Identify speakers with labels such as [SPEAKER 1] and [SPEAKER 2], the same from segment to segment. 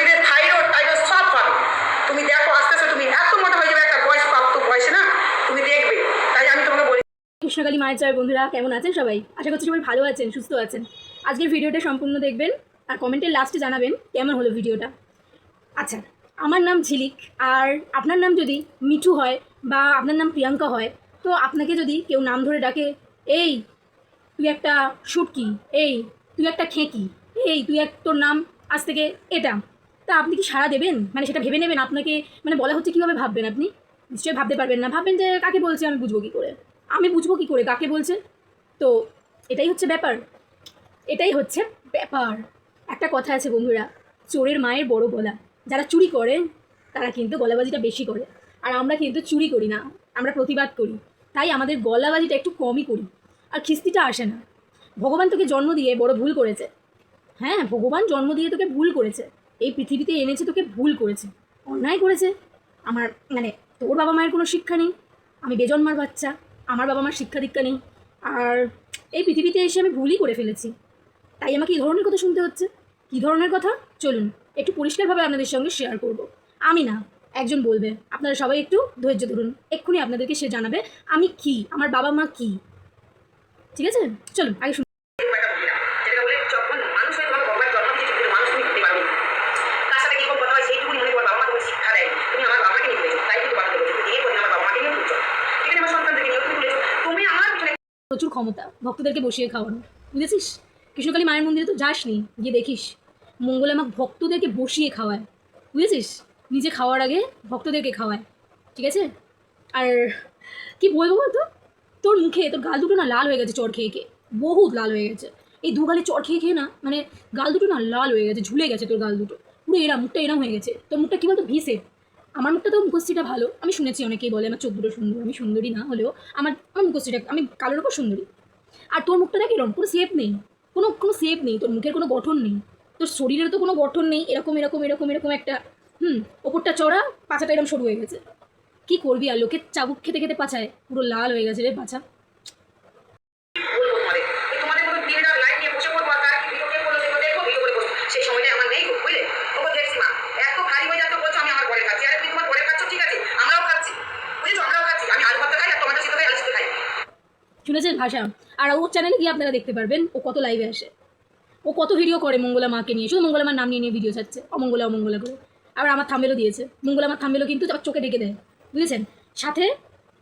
[SPEAKER 1] হচ্ছে থাইরয়েড সব তুমি দেখো তুমি যাবে তাই
[SPEAKER 2] কৃষ্ণকালী মায়ের জয়, বন্ধুরা, কেমন আছেন সবাই? আশা করছি সবাই ভালো আছেন, সুস্থ আছেন। আজকের ভিডিওটা সম্পূর্ণ দেখবেন, আর কমেন্টের লাস্টে জানাবেন কেমন হলো ভিডিওটা। আচ্ছা আমার নাম ঝিলিক, আর আপনার নাম যদি মিঠু হয় বা আপনার নাম প্রিয়াঙ্কা হয়, তো আপনাকে যদি কেউ নাম ধরে ডাকে, এই তুই একটা শুটকি, এই, তুই একটা খেঁকি, এই, তুই এক, তোর নাম আজ থেকে এটা। তা আপনি কি সাড়া দেবেন? মানে সেটা ভেবে নেবেন? আপনাকে মানে বলা হচ্ছে কীভাবে ভাববেন আপনি? নিশ্চয়ই ভাবতে পারবেন না। ভাববেন যে কাকে বলছে, আমি বুঝব কী করে? আমি বুঝব কী করে? কাকে বলছে? তো এটাই হচ্ছে ব্যাপার। এটাই হচ্ছে ব্যাপার। একটা কথা আছে বন্ধুরা, চোরের মায়ের বড় গলা। যারা চুরি করে, তারা কিন্তু গলাবাজিটা বেশি করে। আর আমরা কিন্তু চুরি করি না, আমরা প্রতিবাদ করি। তাই আমাদের গলাবাজিটা একটু কমই করি। আর খিস্তিটা আসে না। ভগবান তোকে জন্ম দিয়ে বড় ভুল করেছে। হ্যাঁ ভগবান জন্ম দিয়ে তোকে ভুল করেছে। এই পৃথিবীতে এনেছে তোকে ভুল করেছে। অন্যায় করেছে। আমার মানে তোর বাবা মায়ের কোনো শিক্ষা নেই। আমি বেজন্মার বাচ্চা। আমার বাবা মার শিক্ষা দীক্ষা নেই। আর এই পৃথিবীতে এসে আমি ভুলই করে ফেলেছি। তাই আমাকে এই ধরনের কথা শুনতে হচ্ছে। কী ধরনের কথা? চলুন, একটু পরিষ্কারভাবে আপনাদের সঙ্গে শেয়ার করব। আমি না, একজন বলবে। আপনারা সবাই একটু ধৈর্য ধরুন। এক্ষুনি আপনাদেরকে সে জানাবে, আমি কি? আমার বাবা মা কি? ঠিক আছে? চলুন আগে শুনুন
[SPEAKER 1] না।
[SPEAKER 2] প্রচুর ক্ষমতা ভক্তদেরকে বসিয়ে খাওয়ানো। বুঝেছিস? কৃষ্ণকালী মায়ের মন্দিরে তো যাসনি গিয়ে দেখিস। মঙ্গলা মা ভক্তদেরকে বসিয়ে খাওয়ায়। বুঝেছিস? নিজে খাওয়ার আগে ভক্তদেরকে খাওয়ায়। ঠিক আছে? আর কি বলব বলতো? তোর মুখে, তোর গাল দুটো না লাল হয়ে গেছে চড় খেয়ে খেয়ে। বহুত লাল হয়ে গেছে। এই দু গালে চড় খেয়ে খেয়ে না মানে গাল দুটো না লাল হয়ে গেছে, ঝুলে গেছে তোর গাল দুটো। পুরো এরা, মুখটা এরম হয়ে গেছে। তোর মুখটা কী বলতো ভিসে? আমার মুখটা তো মুখশ্রীটা ভালো। আমি শুনেছি অনেকেই বলে, আমার চোখ দুটো সুন্দর, আমি সুন্দরী না হলেও আমার আমার মুখশ্রীটা, আমি কালোর ওপর সুন্দরী। আর তোর মুখটা দেখ এরকম কোনো শেপ নেই। কোনো কোনো শেপ নেই। তোর মুখের কোনো গঠন নেই। তোর শরীরের তো কোনো গঠন নেই। এরকম এরকম এরকম এরকম একটা, হুম, ওপরটা চড়া, পাছাটা এরকম সরু হয়ে গেছে। কি করবি আর লোকের চাবুক খেতে খেতে পাচায়? পুরো লাল হয়ে গেছে রে
[SPEAKER 1] খাই
[SPEAKER 2] শুনেছেন ভাষা? আর ওর চ্যানেলে গিয়ে আপনারা দেখতে পারবেন, ও কত লাইভে আসে। ও কত ভিডিও করে মঙ্গলা মাকে নিয়ে। শুধু মঙ্গলা মার নাম নিয়ে নিয়ে ভিডিও ছাড়ছে। অমঙ্গলা অমঙ্গলা করে। আবার আমার থাম্বেলও দিয়েছে। মঙ্গলা আমার থাম্বেলও কিন্তু চোখে ডেকে দেয়। বুঝেছেন? সাথে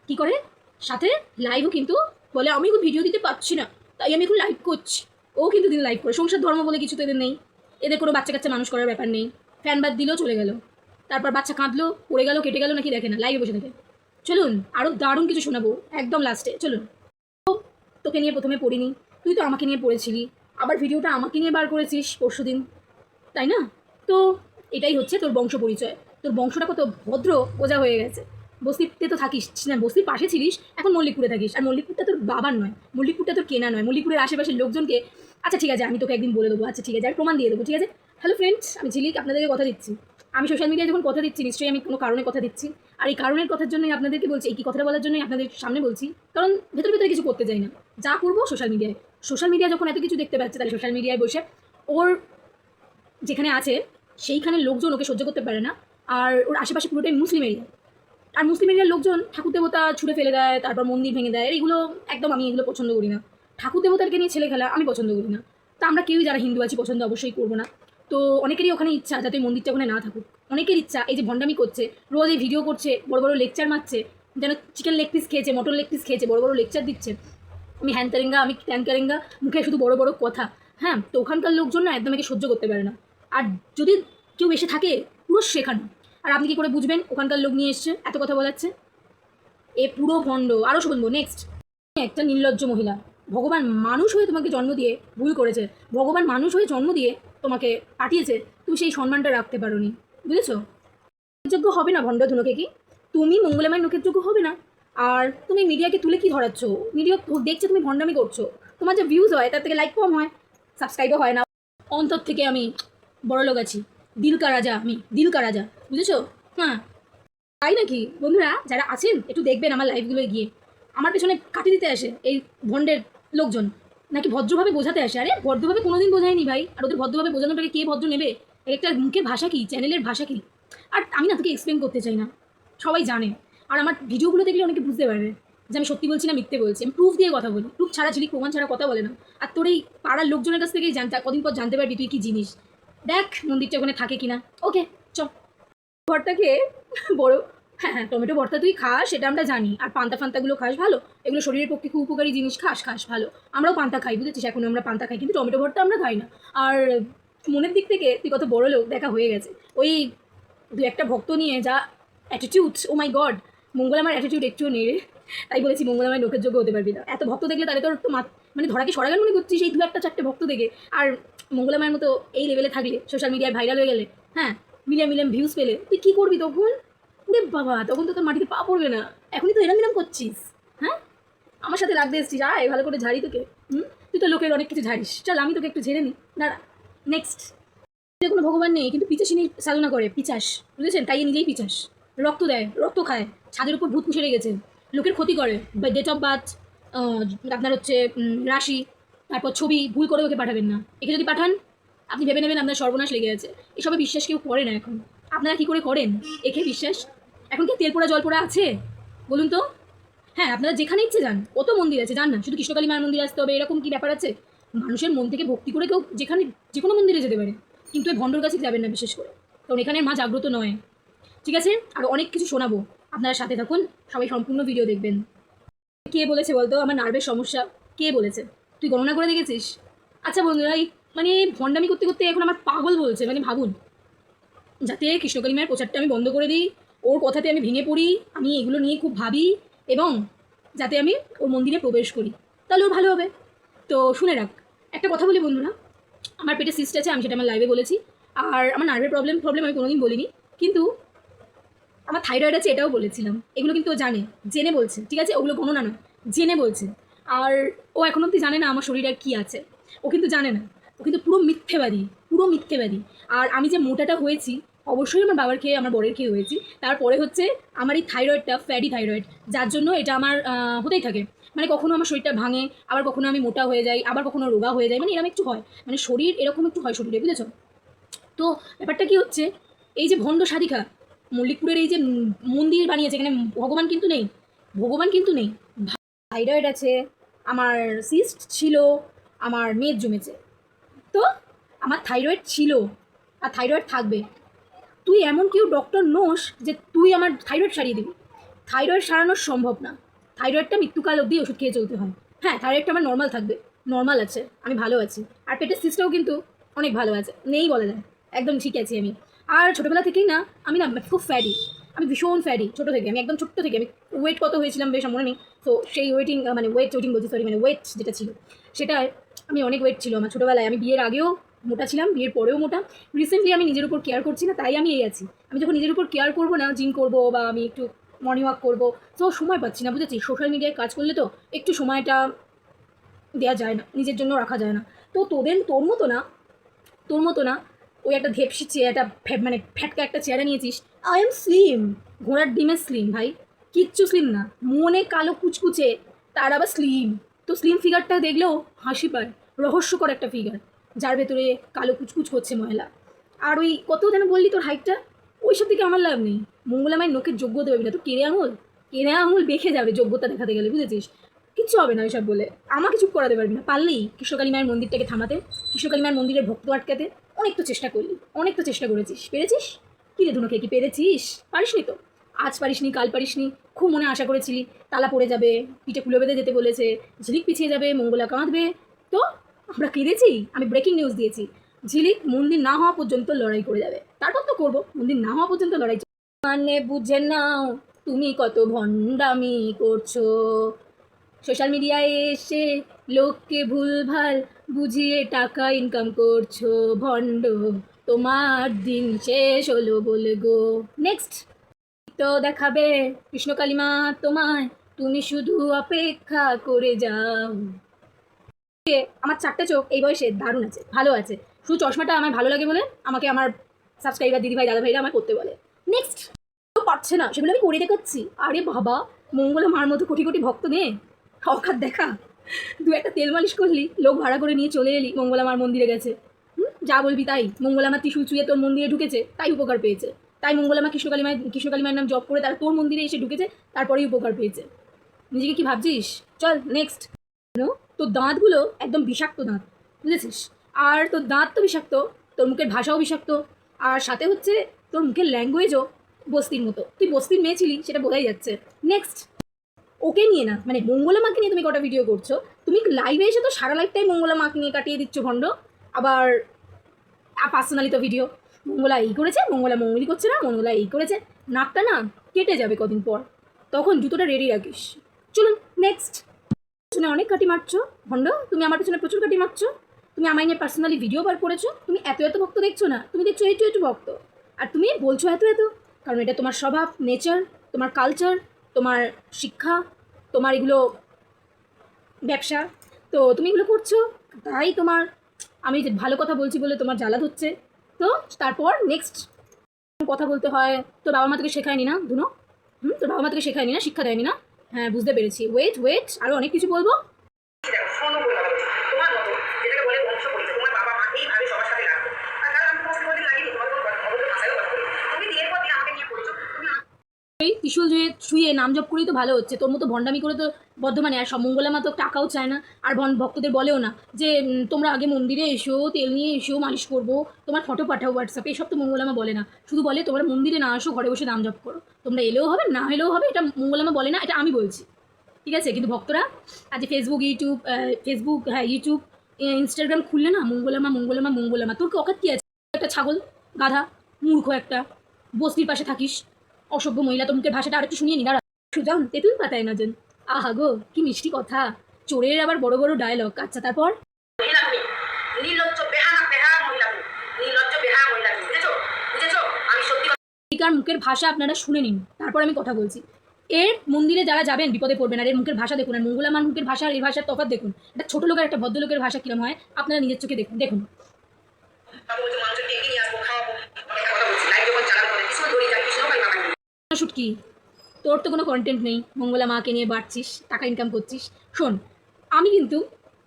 [SPEAKER 2] কি করে? সাথে লাইভও কিন্তু বলে, আমি এখন ভিডিও দিতে পারছি না, তাই আমি এখন লাইভ করছি। ও কিন্তু দিন লাইভ করে। সংসার ধর্ম বলে কিছু তো এদের নেই। এদের কোনো বাচ্চা কাচ্চা মানুষ করার ব্যাপার নেই। ফ্যান বাদ দিলেও চলে গেল। তারপর বাচ্চা কাঁদলো, পড়ে গেল, কেটে গেল, নাকি দেখে না। লাইভে বসে থাকে। চলুন আরও দারুণ কিছু শোনাবো, একদম লাস্টে চলুন। ও, তোকে নিয়ে প্রথমে পড়িনি। তুই তো আমাকে নিয়ে পড়েছিলি। আবার ভিডিওটা আমাকে নিয়ে বার করেছিস পরশু দিন তাই না? তো এটাই হচ্ছে তোর বংশ পরিচয়। তোর বংশটা কত ভদ্র বোঝা হয়ে গেছে। বস্তিতে তো থাকিস না বস্তির পাশে ছিলিস, এখন মল্লিকপুরে থাকিস। আর মল্লিকপুরটা তোর বাবার নয়, মল্লিকপুরটা তোর কেনা নয়। মল্লিকপুরের আশেপাশের লোকজনকে আচ্ছা ঠিক আছে, আমি তোকে একদিন বলে দেবো আচ্ছা ঠিক আছে, আর প্রমাণ দিয়ে দেবো, ঠিক আছে? হ্যালো ফ্রেন্ডস আমি ঝিলিক, আপনাদেরকে কথা দিচ্ছি। আমি সোশ্যাল মিডিয়ায় যখন কথা দিচ্ছি, নিশ্চয়ই আমি কোনো কারণে কথা দিচ্ছি। আর এই কারণের কথার জন্যই আপনাদেরকে বলছি, এই কি কথাটা বলার জন্যই আপনাদের সামনে বলছি, কারণ ভেতরে ভেতরে কিছু করতে চাই না। যা করব সোশ্যাল মিডিয়ায় সোশ্যাল মিডিয়া যখন এত কিছু দেখতে পাচ্ছে, তাহলে সোশ্যাল মিডিয়ায় বসে ওর যেখানে আছে সেইখানে লোকজন ওকে সহ্য করতে পারে না। আর ওর আশেপাশে পুরোটাই মুসলিম এরিয়া আর মুসলিম এরিয়ার লোকজন ঠাকুর দেবতা ছুঁড়ে ফেলে দেয়, তারপর মন্দির ভেঙে দেয় এইগুলো একদম আমি এগুলো পছন্দ করি না। ঠাকুর দেবতাকে নিয়ে ছেলে খেলা আমি পছন্দ করি না। তা আমরা কেউই যারা হিন্দু আছি পছন্দ অবশ্যই করব না। তো অনেকেরই ওখানে ইচ্ছা যাতে মন্দিরটা ওখানে না থাকুক। অনেকের ইচ্ছা এই যে ভণ্ডামি করছে, রোজ এই ভিডিও করছে, বড় বড় লেকচার মারছে, যেন চিকেন লেগ পিস খেয়েছে, মটন লেগ পিস খেয়েছে, বড় বড় লেকচার দিচ্ছে। আমি হ্যান তারেঙ্গা আমি ত্যান তারেঙ্গা মুখে শুধু বড় বড় কথা। হ্যাঁ তো ওখানকার লোকজন না একদম একে সহ্য করতে পারে না। আর যদি কেউ এসে থাকে, পুরো শেখানো। আর আপনি কি করে বুঝবেন? ওখানকার লোক নিয়ে এসছে, এত কথা বলাচ্ছে। এ পুরো ভণ্ড। আরও শুনব নেক্সট একটা নির্লজ্জ মহিলা। ভগবান মানুষ হয়ে তোমাকে জন্ম দিয়ে ভুল করেছে। ভগবান মানুষ হয়ে জন্ম দিয়ে তোমাকে পাঠিয়েছে। তুমি সেই সম্মানটা রাখতে পারো নি বুঝেছ? যোগ্য হবে না ভণ্ড ধুনোকে কি? তুমি মঙ্গলামায় নোকের যোগ্য হবে না? আর তুমি মিডিয়াকে তুলে কি ধরাচ্ছ? মিডিয়া দেখছে তুমি ভণ্ডামি করছ। তোমার যে ভিউজ হয়, তার থেকে লাইক কম হয়। সাবস্ক্রাইবও হয় না। অন্তর থেকে আমি বড় লোক আছি। দিলকা রাজা আমি, দিলকা রাজা। বুঝেছ? হ্যাঁ। তাই নাকি? বন্ধুরা, যারা আছেন, একটু দেখবেন আমার লাইভগুলোয় গিয়ে। আমার পেছনে কাটি দিতে আসে এই ভণ্ডের লোকজন। নাকি ভদ্রভাবে বোঝাতে আসে? আরে, ভদ্রভাবে কোনোদিন বোঝায়নি ভাই। আর ওদের ভদ্রভাবে বোঝানোটাকে কে ভদ্র নেবে? একটা মুখের ভাষা কি? চ্যানেলের ভাষা কি? আর আমি না তোকে এক্সপ্লেন করতে চাই না। সবাই জানে। আর আমার ভিডিওগুলো দেখলে অনেকে বুঝতে পারবে যে আমি সত্যি বলছি না মিথ্যে বলছি। আমি প্রুফ দিয়ে কথা বলি। প্রুফ ছাড়া ঝিলিক, প্রমাণ ছাড়া কথা বলে না। আর তোর এই পাড়ার লোকজনের কাছ থেকেই জানতে কদিন পর জানতে পারবি তুই কি জিনিস। দেখ, মন্দিরটা ওখানে থাকে কিনা। ওকে চ ভর্তাকে বড় হ্যাঁ হ্যাঁ টমেটো ভর্তা তুই খাস, সেটা আমরা জানি। আর পান্তা ফান্তাগুলো খাস, ভালো? এগুলো শরীরের পক্ষে খুব উপকারী জিনিস, খাস খাস, ভালো। আমরাও পান্তা খাই, বুঝেছিস? এখন আমরা পান্তা খাই, কিন্তু টমেটো ভর্তা আমরা খাই না। আর মনের দিক থেকে, তুই কত বড় লোক, দেখা হয়ে গেছে। ওই দু একটা ভক্ত নিয়ে যা অ্যাটিটিউড ও মাই গড মঙ্গল আমার অ্যাটিটিউড একটুও নেই তাই বলেছি, মঙ্গল আমার লোকের যোগ্য হতে পারবি না। এত ভক্ত দেখলে তাহলে তোর তো মানে ধরাকে সরা মনে করছিস, এই দু একটা চারটে ভক্ত দেখে। আর মঙ্গলামায়ের মতো এই লেভেলে থাকলে সোশ্যাল মিডিয়ায় ভাইরাল হয়ে গেলে হ্যাঁ মিলিয়ন মিলিয়ন ভিউজ পেলে, তুই কী করবি তখন? রে বাবা, তখন তো তোর মাটিতে পা পড়বে না। এখনই তো এরম এরম করছিস হ্যাঁ? আমার সাথে লাগতে এসছিস, আয়, ভালো করে ঝাড়ি তোকে, হুম? তুই তো লোকের অনেক কিছু ঝাড়িস। চল, আমি তোকে একটু ঝেড়ে নিই। দাঁড়া নেক্সট যে কোনো ভগবান নেই, কিন্তু পিচাসিনী সাধনা করে, পিচাস, বুঝেছেন? তাই নিজেই পিচাস। রক্ত দেয়, রক্ত খায়, ছাদের উপর ভূত পুষে রেখেছে। লোকের ক্ষতি করে ডেট অফ বার্থ আপনার হচ্ছে রাশি, তারপর ছবি, ভুল করে ওকে পাঠাবেন না। একে যদি পাঠান আপনি ভেবে নেবেন আপনার সর্বনাশ লেগে আছে। এসবে বিশ্বাস কেউ করে না এখন। আপনারা কি করে করেন? একে বিশ্বাস? এখন কি তেল পোড়া জল পোড়া আছে? বলুন তো। হ্যাঁ আপনারা যেখানে ইচ্ছে যান কত মন্দির আছে, যান না। শুধু কৃষ্ণকালী মায়ের মন্দির আসতে হবে, এরকম কি ব্যাপার আছে? মানুষের মন থেকে ভক্তি করে কেউ যেখানে, যে কোনো মন্দিরে যেতে পারে। কিন্তু এই ভণ্ডর কাছে যাবেন না বিশেষ করে। কারণ এখানে মা জাগ্রত নয়। ঠিক আছে? আর অনেক কিছু শোনাবো। আপনারা সাথে থাকুন, সবাই সম্পূর্ণ ভিডিও দেখবেন। কে বলেছে বলতো? আমার নার্ভের সমস্যা। কে বলেছে? তুই গণনা করে দেখেছিস? আচ্ছা বন্ধুরা, এই মানে ভণ্ডামি করতে করতে এখন আমার পাগল বলছে মানে ভাবুন। যাতে কৃষ্ণকালী মায়ের প্রচারটা আমি বন্ধ করে দিই, ওর কথাতে আমি ভেঙে পড়ি, আমি এগুলো নিয়ে খুব ভাবি, এবং যাতে আমি ওর মন্দিরে প্রবেশ করি। তাহলে ওর ভালো হবে। তো শুনে রাখ, একটা কথা বলি বন্ধুরা, আমার পেটে সিস্ট আছে, আমি সেটা আমার লাইভে বলেছি, আর আমার নার্ভের প্রবলেম প্রবলেম আমি কোনোদিন বলিনি, কিন্তু আমার থাইরয়েড আছে, এটাও বলেছিলাম। এগুলো কিন্তু ও জানে, জেনে বলছে, ঠিক আছে? ওগুলো কোনো না নয়, জেনে বলছে। আর ও এখন অব্দি জানে না আমার শরীরে আর কী আছে। ও কিন্তু জানে না। ও কিন্তু পুরো মিথ্যেবাদী পুরো মিথ্যেবাদী। আর আমি যে মোটাটা হয়েছি, অবশ্যই আমার বাবার খেয়ে, আমার বরের খেয়ে হয়েছি। তারপরে হচ্ছে আমার এই থাইরয়েডটা, ফ্যাটি থাইরয়েড, যার জন্য এটা আমার হতেই থাকে। মানে কখনো আমার শরীরটা ভাঙে, আবার কখনো আমি মোটা হয়ে যাই, আবার কখনো রোগা হয়ে যায় মানে এরকম একটু হয়। মানে শরীর এরকম একটু হয় শরীরে, বুঝেছ? তো ব্যাপারটা কি হচ্ছে, এই যে ভণ্ড সাধিকা, মল্লিকপুরের এই যে মন্দির বানিয়েছে, এখানে ভগবান কিন্তু নেই, ভগবান কিন্তু নেই। থাইরয়েড আছে, আমার সিস্ট ছিল, আমার মেদ জমেছে। তো? আমার থাইরয়েড ছিল আর থাইরয়েড থাকবে। তুই এমন কেউ ডক্টর নোস যে তুই আমার থাইরয়েড সারিয়ে দিবি। থাইরয়েড সারানো সম্ভব না। থাইরয়েডটা মৃত্যুকাল অবধি ওষুধ খেয়ে চলতে হয়। হ্যাঁ থাইরয়েডটা আমার নর্মাল থাকবে। নর্মাল আছে, আমি ভালো আছি। আর পেটের সিস্টটাও কিন্তু অনেক ভালো আছে। নেই বলা যায় একদম ঠিক আছি আমি। আর ছোটোবেলা থেকেই না, আমি না খুব ফ্যারি আমি ভীষণ ফ্যারি ছোটো থেকে। আমি একদম ছোট্ট থেকে। আমি ওয়েট কত হয়েছিলাম বেশ মনে নেই। তো সেই ওয়েটিং মানে ওয়েট ওয়েটিং বলছি সরি মানে ওয়েট যেটা ছিল, সেটা আমি অনেক ওয়েট ছিল আমার ছোটোবেলায়। আমি বিয়ের আগেও মোটা ছিলাম, বিয়ের পরেও মোটা। রিসেন্টলি আমি নিজের উপর কেয়ার করছি না, তাই আমি এই আছি। আমি যখন নিজের উপর কেয়ার করব না জিম করব বা আমি একটু মর্নিং ওয়াক করব, তো সময় পাচ্ছি না বুঝেছি সোশ্যাল মিডিয়ায় কাজ করলে তো একটু সময়টা দেওয়া যায় না, নিজের জন্য রাখা যায় না। তো তোদের, তোর মতো না, তোর মতো না, ওই একটা ধেপসি চেয়ার একটা ফ্যাট মানে ফ্যাটকা একটা চেয়ারে নিয়েছিস আই এম স্লিম ঘোড়ার ডিমের স্লিম ভাই, কিচ্ছু স্লিম না, মনে কালো কুচকুচে, তার আবার স্লিম তো স্লিম ফিগারটা দেখলেও হাসি পায়, রহস্যকর একটা ফিগার যার ভেতরে কালো কুচকুচ করছে ময়লা আর ওই কত যেন বললি তোর হাইটটা ওই সব থেকে আমার লাভ নেই। মঙ্গলামায় নোকের যোগ্যতা পাবি না। তো কেড়ে আঙুল? কেড়ে আঙুল বেঁকে যাবে, যোগ্যতা দেখাতে গেলে, বুঝেছিস? কিচ্ছু হবে না ওইসব বলে। আমাকে চুপ করাতে পারবি না। পারলেই কৃষ্ণকালী মায়ের মন্দিরটাকে থামাতে, কৃষ্ণকালী মায়ের মন্দিরের ভক্ত আটকাতে অনেক তো চেষ্টা করলি, অনেক তো চেষ্টা করেছিস। পেরেছিস? কি রে ধুনুকে, কি পেরেছিস? পারিসনি তো? আজ পারিসনি, কাল পারিসনি, খুব মনে আশা করেছিলি। তালা পড়ে যাবে, পিঠে কুলো বেঁধে যেতে বলেছে, ঝিলিক পিছিয়ে যাবে, মঙ্গলা কাঁদবে। তো, আমরা কেঁদেছি? আমি ব্রেকিং নিউজ দিয়েছি। ঝিলিক মন্দির না হওয়া পর্যন্ত লড়াই করে যাবে। তারপর তো করব, মন্দির না হওয়া পর্যন্ত লড়াই মানে বুঝে নাও, তুমি কত ভণ্ডামি করছ। সোশ্যাল মিডিয়ায় এসে লোককে ভুলভাল বুঝিয়ে টাকা ইনকাম করছ। ভণ্ড, তোমার দিন শেষ হলো বলে গো। নেক্সট তো দেখাবে কৃষ্ণকালিমা তোমায়, তুমি শুধু অপেক্ষা করে যাও। আমার চারটে চোখ, এই বয়সে দারুণ আছে, ভালো আছে। শুধু চশমাটা আমার ভালো লাগে বলে আমাকে আমার সাবস্ক্রাইবার দিদিভাই, দাদাভাইরা আমার করতে বলে। নেক্সট পারছে না, সেগুলো আমি করে দেখাচ্ছি। আরে বাবা, মঙ্গলা মার মতো কোটি কোটি ভক্ত নে। অকাত দেখা। দু একটা তেল মালিশ করলি, লোক ভাড়া করে নিয়ে চলে এলি মঙ্গলামার মন্দিরে গেছে? যা বলবি তাই। মঙ্গলামা ত্রিশুল চুয়ে তোর মন্দিরে ঢুকেছে, তাই উপকার পেয়েছে। তাই মঙ্গলামা কৃষ্ণকালী মায়ের কৃষ্ণকালী মায়ের নাম জপ করে তার তোর মন্দিরে এসে ঢুকেছে, তারপরেই উপকার পেয়েছে। নিজেকে কি ভাবছিস? চল নেক্সট তোর দাঁতগুলো একদম বিষাক্ত দাঁত, বুঝেছিস? আর তোর দাঁত তো বিষাক্ত, তোর মুখের ভাষাও বিষাক্ত, আর সাথে হচ্ছে তোর মুখের ল্যাঙ্গুয়েজও বস্তির মতো। তুই বস্তির মেয়ে ছিলি, সেটা বোঝাই যাচ্ছে। নেক্সট ওকে নিয়ে না মানে মঙ্গলা মাকে নিয়ে তুমি কটা ভিডিও করছ, তুমি লাইভে এসে তো সারা লাইফটাই মঙ্গলা মাকে নিয়ে কাটিয়ে দিচ্ছ ভণ্ড। আবার পার্সোনালি তো ভিডিও মঙ্গলা এই করেছে, মঙ্গলা মঙ্গলি করছে না, মঙ্গলা এই করেছে। নাকটা না কেটে যাবে কদিন পর। তখন জুতোটা রেডি রাখিস। চলুন নেক্সট পেছনে অনেক কাটি মারছো, ভণ্ড। তুমি আমার পেছনে প্রচুর কাটি মারছো। তুমি আমায় নিয়ে পার্সোনালি ভিডিও বার করেছ। তুমি এত এত ভক্ত দেখছ না। তুমি দেখছ একটু একটু ভক্ত। আর তুমি বলছো এত এত। কারণ এটা তোমার স্বভাব নেচার তোমার কালচার তোমার শিক্ষা, তোমার এগুলো ব্যবসা। তো তুমি এগুলো করছ। তাই তোমার, আমি ভালো কথা বলছি বলে তোমার জ্বালা ধরছে। তো তারপর নেক্সট কথা বলতে হয় তোর বাবা মা থেকে শেখায়নি না ধুনো হুম তোর বাবা মা থেকে শেখায়নি না শিক্ষা দেয়নি না? হ্যাঁ বুঝতে পেরেছি। ওয়েট ওয়েট আরও অনেক কিছু বলব? এই ত্রিশুল জুয়ে ছুঁয়ে নাম জপ করেই তো ভালো হচ্ছে। তোর মতো ভণ্ডামি করে তো বর্ধমানে আর সব মা তো টাকাও চায় না। আর ভক্তদের বলেও না যে তোমরা আগে মন্দিরে এসো, তেল নিয়ে এসো, মালিশ করব, তোমার ফটো পাঠাও হোয়াটসঅ্যাপে এসব তো মঙ্গলামা বলে না। শুধু বলে, তোমরা মন্দিরে না আসো, ঘরে বসে নাম জপ করো। তোমরা এলেও হবে, না এলেও হবে, এটা মঙ্গলামা বলে না, এটা আমি বলছি। ঠিক আছে? কিন্তু ভক্তরা আজ ফেসবুক ইউটিউব ফেসবুক হ্যাঁ ইউটিউব ইনস্টাগ্রাম খুললে না, মঙ্গলামা মঙ্গলামা মঙ্গলামা। তোর কি অকাত কি আছে? একটা ছাগল, গাধা, মূর্খ একটা, বস্তির পাশে থাকিস। অসভ্য মহিলা তো মুখের ভাষাটা আরেকটু শুনিয়ে নি দাঁড়া। সুজন তেঁতুল পাতায় না যেন? আহা গো কি মিষ্টি কথা। চোরের আবার বড় বড় ডায়লগ আচ্ছা তারপর? কার মুখের ভাষা আপনারা শুনে নিন। তারপর আমি কথা বলছি। এর মন্দিরে যারা যাবেন বিপদে পড়বেন। আর এর মুখের ভাষা দেখুন আর মঙ্গলামার মুখের ভাষা আর এই ভাষার তফাৎ দেখুন। একটা ছোট লোকের একটা ভদ্রলোকের ভাষা কিরম হয় আপনারা নিজের চোখে দেখুন। দেখুন
[SPEAKER 1] বাবু বলছে মাংস টেকে নিয়ে আসব খাওয়াবো একটা কথা বলছি লাইভ যখন চালানো করে কৃষ্ণ ধরি যায় কৃষ্ণ ভাই বাবা
[SPEAKER 2] শুটকি তোর তো কোনো কন্টেন্ট নেই। মঙ্গলা মাকে নিয়ে বাড়ছিস, টাকা ইনকাম করছিস। শোন, আমি কিন্তু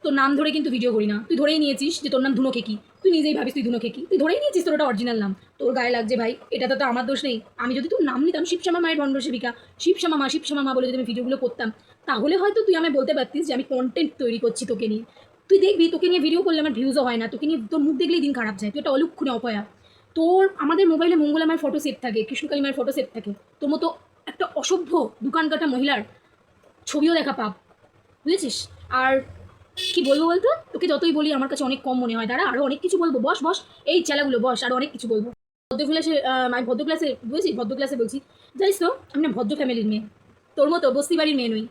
[SPEAKER 2] তোর নাম ধরে কিন্তু ভিডিও করি না। তুই ধরেই নিয়েছিস যে তোর নাম ধুনো খেকি। তুই নিজেই ভাবিস তুই ধুনো খেকি। তুই ধরেই নিয়েছিস তোর ওটা অরিজিনাল নাম। তোর গায়ে লাগছে ভাই, এটা তো তো আমার দোষ নেই। আমি যদি তোর নাম নিতাম শিবশ্যামা মায়ের ভণ্ড সেবিকা, শিবশ্যামা মা শিবশ্যামা মা বলে যদি আমি ভিডিওগুলো করতাম, তাহলে হয়তো তুই আমায় বলতে পারতিস যে আমি কন্টেন্ট তৈরি করছি তোকে নিয়ে। তুই দেখবি, তোকে নিয়ে ভিডিও করলে আমার ভিউজও হয় না। তোকে নিয়ে তোর মুখ দেখলেই দিন খারাপ যায়। তুই একটা অলক্ষণে অপয়া। তোর, আমাদের মোবাইলে মঙ্গলা মায়ের ফটো সেভ থাকে কৃষ্ণকালী মায়ের ফটো সেভ থাকে। তোর মতো একটা অসভ্য দোকান কাটা মহিলার ছবিও দেখা পাপ বুঝেছিস? আর কি বলব বলতো? তোকে যতই বলি, আমার কাছে অনেক কম মনে হয়। দাঁড়া আরও অনেক কিছু বলব। বস বস, এই চেলাগুলো বস আরও অনেক কিছু বলব। ভদ্র ক্লাসে আমি ভদ্র ক্লাসে বুঝেছিস? ভদ্র ক্লাসে বলছি, জানিস তো, আমি না ভদ্র ফ্যামিলির মেয়ে। তোর মতো বস্তি বাড়ির মেয়ে নই,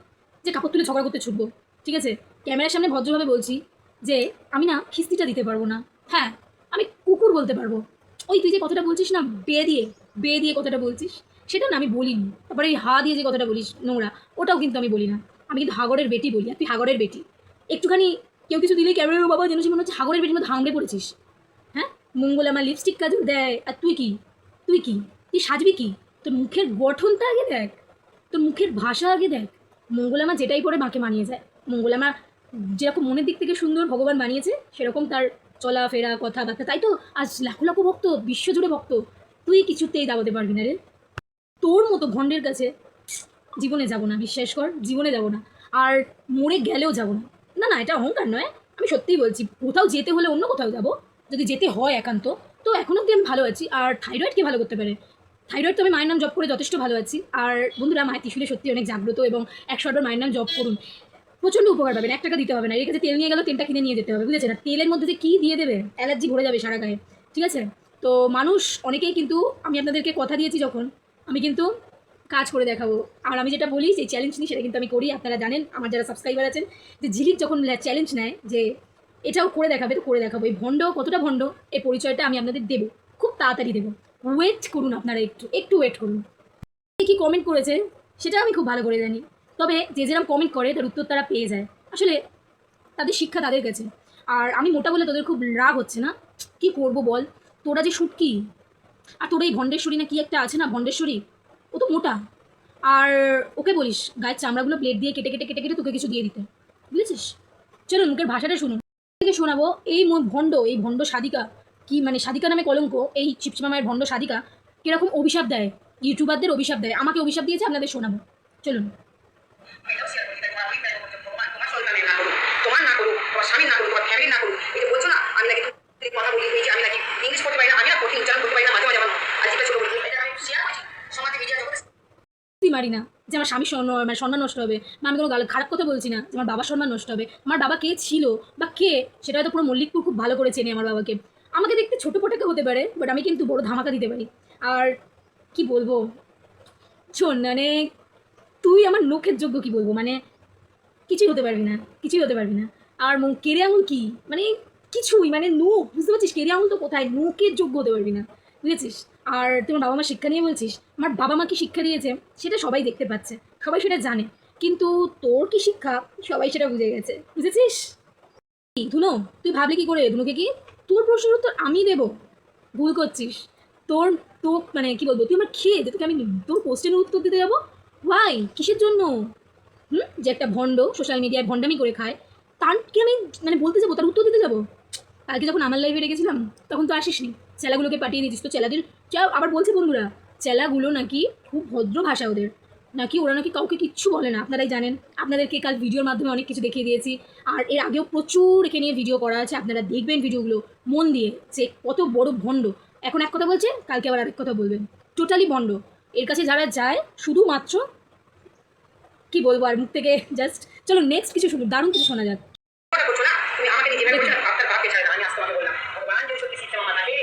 [SPEAKER 2] যে কাপড় তুলে ঝগড়া করতে ছুটবো। ঠিক আছে? ক্যামেরার সামনে ভদ্রভাবে বলছি যে, আমি না খিস্তিটা দিতে পারব না। হ্যাঁ আমি কুকুর বলতে পারব। ওই তুই যে কথাটা বলছিস না বে দিয়ে বে দিয়ে কথাটা বলছিস, সেটা না আমি বলিনি। তারপরে এই হা দিয়ে যে কথাটা বলিস, নোংরা, ওটাও কিন্তু আমি বলি না। আমি কিন্তু হাগরের বেটি বলি, আর তুই হাগরের বেটি। একটুখানি কেউ কিছু দিলে ক্যামেরার বাবা সে মনে হচ্ছে হাগরের বেটির মধ্যে হাংড়ে পড়েছিস। হ্যাঁ? মঙ্গল আমার লিপস্টিক কাজল দেয়, আর তুই কি? তুই কি? তুই সাজবি কি? তোর মুখের গঠনটা আগে দেখ। তোর মুখের ভাষা আগে দেখ। মঙ্গলামা যেটাই পরে মাকে মানিয়ে যায়। মঙ্গলামা যেরকম মনের দিক থেকে সুন্দর ভগবান বানিয়েছে, সেরকম তার চলাফেরা, কথাবার্তা। তাই তো আজ লাখো লাখো ভক্ত, বিশ্বজুড়ে ভক্ত। তুই কিছুতেই দাবাতে পারবি না রে। তোর মতো ভণ্ডের কাছে জীবনে যাব না, বিশ্বাস কর, জীবনে যাব না। আর মরে গেলেও যাব না। না না, এটা অহংকার নয়। আমি সত্যিই বলছি, কোথাও যেতে হলে অন্য কোথাও যাব। যদি যেতে হয় একান্ত, তো এখন অব্দি আমি ভালো আছি। আর থাইরয়েড কি ভালো করতে পারে। থাইরয়েড তো আমি মায়ের নাম জব করে যথেষ্ট ভালো আছি। আর বন্ধুরা, মায়ের ত্রিশুলে সত্যি অনেক জাগ্রত এবং একশো আটবার মায়ের নাম জব করুন। প্রচণ্ড উপকার পাবেন, এক টাকা দিতে হবে না। এর কাছে তেল নিয়ে গেলেও তেলটা কিনে নিয়ে যেতে হবে, বুঝেছেন? আর তেলের মধ্যে যে কী দিয়ে দেবে, অ্যালার্জি ভরে যাবে সারা গায়ে, ঠিক আছে? তো মানুষ অনেকেই কিন্তু, আমি আপনাদেরকে কথা দিয়েছি যখন, আমি কিন্তু কাজ করে দেখাবো। আর আমি যেটা বলি, যে চ্যালেঞ্জ নিই সেটা কিন্তু আমি করি, আপনারা জানেন, আমার যারা সাবস্ক্রাইবার আছেন, যে ঝিলিক যখন চ্যালেঞ্জ নেয়, যে এটাও করে দেখাবে, তো করে দেখাবো। এই ভণ্ড, কতটা ভণ্ড, এই পরিচয়টা আমি আপনাদের দেবো, খুব তাড়াতাড়ি দেবো। ওয়েট করুন আপনারা একটু একটু ওয়েট করুন। কী কমেন্ট করেছে সেটা আমি খুব ভালো করে জানি। তবে যে যেরকম কমেন্ট করে, তার উত্তর তারা পেয়ে যায়। আসলে তাদের শিক্ষা তাদের কাছে। আর আমি মোটা বলে তোদের খুব রাগ হচ্ছে না? কি করব বল? তোরা যে শুটকি? আর তোর এই ভণ্ডেশ্বরী না কি একটা আছে না, ভণ্ডেশ্বরী? ও তো মোটা। আর ওকে বলিস, গায়ের চামড়াগুলো প্লেট দিয়ে কেটে কেটে কেটে কেটে তোকে কিছু দিয়ে দিতে। বুঝেছিস? চলুন মুখের ভাষাটা শুনুন। থেকে শোনাবো, এই ভণ্ড এই ভণ্ড সাদিকা কি মানে সাদিকা নামে কলঙ্ক, এই চিপচিমা মায়ের ভণ্ড সাদিকা কীরকম অভিশাপ দেয়? ইউটিউবারদের অভিশাপ দেয়। আমাকে অভিশাপ দিয়েছে, আপনাদের শোনাবো। চলুন।
[SPEAKER 1] তোমার না করুক। তোমার না করুক, তোমার না করুক। এই যে বলছো না, আমি নাকি কথা বলি, এই যে আমি নাকি ইংলিশ করতে পারি না, আমি না কঠিন উচ্চারণ করতে পারি না, মাঝে মাঝে আমার আজকে ছোট বলি
[SPEAKER 2] মারি না যে আমার স্বামীর মানে সম্মান নষ্ট হবে, বা আমি কোনো খারাপ কথা বলছি না যে আমার বাবার সম্মান নষ্ট হবে। আমার বাবা কে ছিল বা কে, সেটা হয়তো পুরো মল্লিকপুর খুব ভালো করে চেনে আমার বাবাকে। আমাকে দেখতে ছোটো পোটাকে হতে পারে বাট আমি কিন্তু বড় ধামাকা দিতে পারি। আর কি বলব? শোন মানে তুই আমার নখের যোগ্য কি বলব? মানে কিছুই হতে পারবি না, কিছুই হতে পারবি না। আর কেরে আঙুল কি? মানে কিছুই মানে নখ, বুঝতে পারছিস? কেরে আঙুল তো কোথায়? নখের যোগ্য হতে পারবি না, বুঝেছিস? আর তোমার বাবা মা শিক্ষা নিয়ে বলছিস, আমার বাবা মা কি শিক্ষা দিয়েছে? সেটা সবাই দেখতে পাচ্ছে, সবাই সেটা জানে। কিন্তু তোর কি শিক্ষা? সবাই সেটা বুঝে গেছে, বুঝেছিস? ধুনো, তুই ভাবলি কি করে? ধুনুকে কি? তোর প্রশ্নের উত্তর আমি দেবো। ভুল করছিস। তোর তো মানে কি বলব? তুই আমার খেয়ে তোকে আমি তোর কোশ্চেনের উত্তর দিতে যাব। ওয়াই কিসের জন্য? হুম? যে একটা ভণ্ড সোশ্যাল মিডিয়ায় ভণ্ডামি করে খায় তারকে আমি মানে বলতে যাব, তার উত্তর দিতে যাব? কালকে যখন আমার লাইভে রেখেছিলাম, তখন তো আসিসনি। চেলাগুলোকে পাঠিয়ে দিয়েছিস তো, চেলাদের চা- আবার বলছে বন্ধুরা, চেলাগুলো নাকি খুব ভদ্র ভাষা ওদের। নাকি ওরা নাকি কাউকে কিচ্ছু বলে না, আপনারাই জানেন। আপনাদেরকে কাল ভিডিওর মাধ্যমে অনেক কিছু দেখিয়ে দিয়েছি। আর এর আগেও প্রচুর একে নিয়ে ভিডিও করা আছে, আপনারা দেখবেন ভিডিওগুলো মন দিয়ে যে কত বড় ভণ্ড। এখন এক কথা বলছে, কালকে আবার আরেক কথা বলবেন। টোটালি ভণ্ড। এর কাছে যারা যায় শুধুমাত্র কি বলব আর মুখ থেকে জাস্ট চলো নেক্সট কিছু শুনুন দারুণ কিছু শোনা যাক।
[SPEAKER 1] তুমি আমাকে নিয়ে যেভাবে বলছো না ভাবতে ভাবতে চাই না আমি আজকে তোমাকে বললাম। ভগবান যদি সত্যি শিক্ষা মা থাকে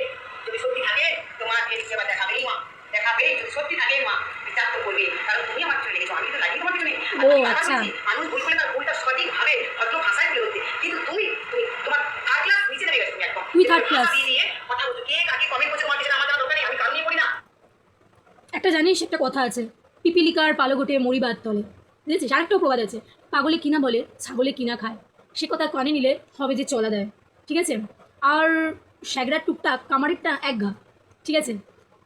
[SPEAKER 1] যদি সত্যি থাকে তোমাকে সেবা দেখাবেই মা দেখাবেই যদি সত্যি থাকে মা বিচার তো করবে কারণ তুমি আমার চলে গেছো আমি তো লাগি তোমার পিছনে। আর
[SPEAKER 2] ও, আচ্ছা।
[SPEAKER 1] মানুষ ভুল করলে তার ভুলটা সঠিকভাবে ভদ্র ভাষায় তুলে কিন্তু তুমি তুমি তোমার থার্ড ক্লাস নিচে নেমে গেছো
[SPEAKER 2] তুই third
[SPEAKER 1] তুমি
[SPEAKER 2] class।
[SPEAKER 1] ভাষা দিয়ে দিয়ে কথা বলছো কে কাকে কমেন্ট করছে তোমার পিছনে আমার জানা দরকার নেই আমি কারণ নিয়ে পড়ি না
[SPEAKER 2] একটা জানিস, একটা কথা আছে। পিপিলিকার পালো ঘটে মরিবার তলে। বুঝেছিস আরেকটাও প্রবাদ আছে। পাগলে কিনা বলে, ছাগলে কিনা খায়। সে কথা কানে নিলে হবে যে চলা দেয়। ঠিক আছে? আর স্যাগরার টুকটাক, কামারেরটা এক ঘা। ঠিক আছে?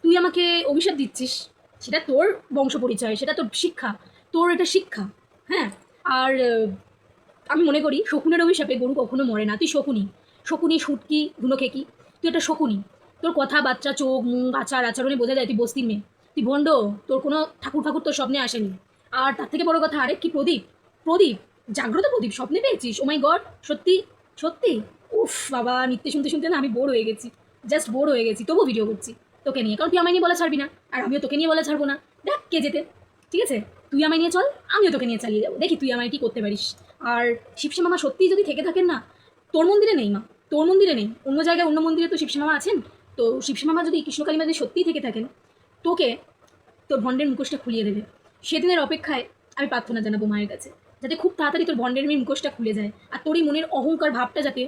[SPEAKER 2] তুই আমাকে অভিশাপ দিচ্ছিস। সেটা তোর বংশ পরিচয়, সেটা তোর শিক্ষা, তোর এটা শিক্ষা। হ্যাঁ? আর আমি মনে করি, শকুনের অভিশাপে গরু কখনো মরে না। তুই শকুনি। শকুনি, শুটকি, ধুনো খেকি। তুই একটা শকুনি। তোর কথাবার্তা চোখ, মুখ, আচার, আচরণে বোঝা যায় তুই বস্তির মেয়ে। তুই ভণ্ড, তোর কোনো ঠাকুর ঠাকুর তোর স্বপ্নে আসেনি। আর তার থেকে বড় কথা আরেক কি প্রদীপ? প্রদীপ? জাগ্রত প্রদীপ, স্বপ্নে পেয়েছিস? ও মাই গড সত্যি? সত্যি? উফ বাবা নিত্যে শুনতে শুনতে না আমি বোর হয়ে গেছি। জাস্ট বোর হয়ে গেছি, তবুও ভিডিও করছি। তোকে নিয়ে, কারণ তুই আমায় নিয়ে বলা ছাড়বি না। আর আমিও তোকে নিয়ে বলা ছাড়বো না। দেখ কে যেতে, ঠিক আছে? তুই আমায় নিয়ে চল, আমিও তোকে নিয়ে চালিয়ে যাব। দেখি তুই আমায় কি করতে পারিস। আর শিবসী মামা সত্যিই যদি থেকে থাকেন না, তোর মন্দিরে নেই মা, তোর মন্দিরে নেই। অন্য জায়গায় অন্য মন্দিরে তো শিবসী মামা আছেন? তো শিবসী মামা যদি কৃষ্ণকালী মা যদি সত্যিই থেকে থাকেন তোকে তোর ভণ্ডের মুখোশটা খুলিয়ে দেবে। সেদিনের অপেক্ষায় আমি প্রার্থনা জানাব মায়ের কাছে, যাতে খুব তাড়াতাড়ি তোর ভণ্ডের মেয়ে মুখোশটা খুলে যায় আর তোরই মনের অহংকার ভাবটা যাতে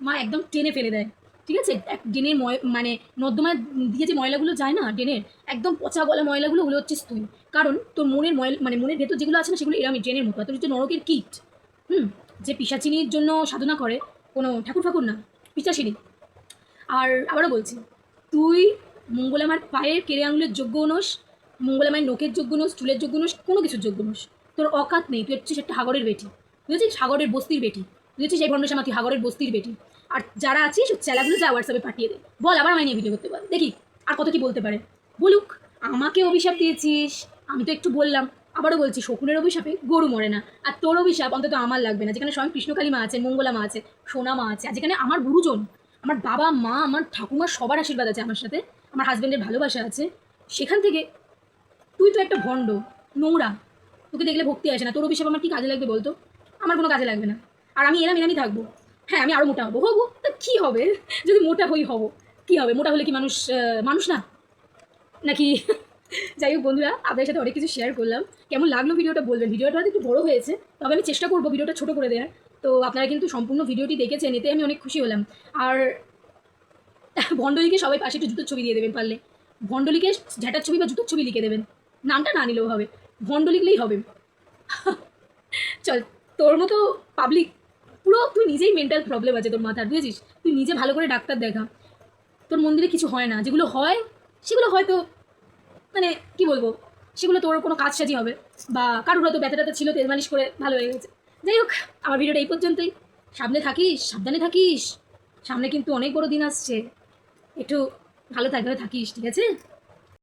[SPEAKER 2] মা একদম টেনে ফেলে দেয়। ঠিক আছে? এক ড্রেনের ময় মানে নর্দমায় দিয়ে যে ময়লাগুলো যায় না ড্রেনের একদম পচা গলা ময়লাগুলো ওগুলো হচ্ছিস তুই। কারণ তোর মনের ময়লা মানে মনের ভেতর যেগুলো আছে না সেগুলো এরমই ড্রেনের মতো। তোর হচ্ছে নরকের কীট, হুম? যে পিসাচিনির জন্য সাধনা করে কোনো ঠাকুর ঠাকুর না পিসাচিনি আর আবারও বলছি, তুই মঙ্গলামার পায়ের কেড়ে আঙুলের যোগ্য নোস মঙ্গলামায়ের নোকের যোগ্য নোস চুলের যোগ্য নোস কোনো কিছুর যোগ্য নোস তোর অকাত নেই, তুই হচ্ছিস একটা হাগরের বেটি। বুঝেছিস হাগরের বস্তির বেটি। বুঝেছিস এই ভণ্ডসামা তুই হাগরের বস্তির বেটি। আর যারা আছিস, ওই চেলাগুলো যা হোয়াটসঅ্যাপে পাঠিয়ে দে। বল, আবার আমায় নিয়ে ভিডিও করতে পার দেখি, আর কত কি বলতে পারে। বলুক, আমাকে অভিশাপ দিয়েছিস? আমি তো একটু বললাম। আবারও বলছি, শকুনের অভিশাপে গরু মরে না। আর তোর অভিশাপ অন্তত আমার লাগবে না। যেখানে স্বয়ং কৃষ্ণকালী মা আছে মঙ্গলা মা আছে, সোনা মা আছে, আর যেখানে আমার গুরুজন, আমার বাবা, মা, আমার ঠাকুমা সবার আশীর্বাদ আছে আমার সাথে আমার হাজব্যান্ডের ভালোবাসা আছে, সেখান থেকে তুই তো একটা ভণ্ড, নোংরা, তোকে দেখলে ভক্তি আসে না। তোর অভিশাপ আমার কি কাজে লাগবে বলতো? আমার কোনো কাজে লাগবে না। আর আমি এরাম এরামই থাকব। হ্যাঁ আমি আরও মোটা হব। হব? তা কী হবে? যদি মোটা হই হব, কী হবে? মোটা হলে কি মানুষ মানুষ না? নাকি? যাই হোক বন্ধুরা, আপনাদের সাথে অনেক কিছু শেয়ার করলাম। কেমন লাগল ভিডিওটা বলবেন? ভিডিওটা একটু বড় হয়েছে, তবে আমি চেষ্টা করব ভিডিওটা ছোটো করে দেওয়ার। তো আপনারা কিন্তু সম্পূর্ণ ভিডিওটি দেখেছেন, এতে আমি অনেক খুশি হলাম। আর ভণ্ডলিকে সবাই পাশে একটু জুতোর ছবি দিয়ে দেবেন পারলে। ভণ্ডলিকে ঝ্যাটার ছবি বা জুতোর ছবি লিখে দেবেন। নামটা না নিলেও হবে। ভণ্ড লিখলেই হবে। চল, তোর মতো পাবলিক পুরো তুই নিজেই মেন্টাল প্রবলেম আছে তোর মাথার, বুঝেছিস? তুই নিজে ভালো করে ডাক্তার দেখা। তোর মন্দিরে কিছু হয় না। যেগুলো হয়, সেগুলো হয়তো মানে কি বলব, সেগুলো তোর কোনো কাজ সাজি হবে বা কারোর হয়তো ব্যথা ট্যাথা ছিল তেল মালিশ করে ভালো হয়ে গেছে। যাই হোক, আমার ভিডিওটা এই পর্যন্তই। সামনে থাকিস, সাবধানে থাকিস। সামনে কিন্তু অনেক বড় দিন আসছে। একটু ভালো থাকবে থাকিস ঠিক আছে?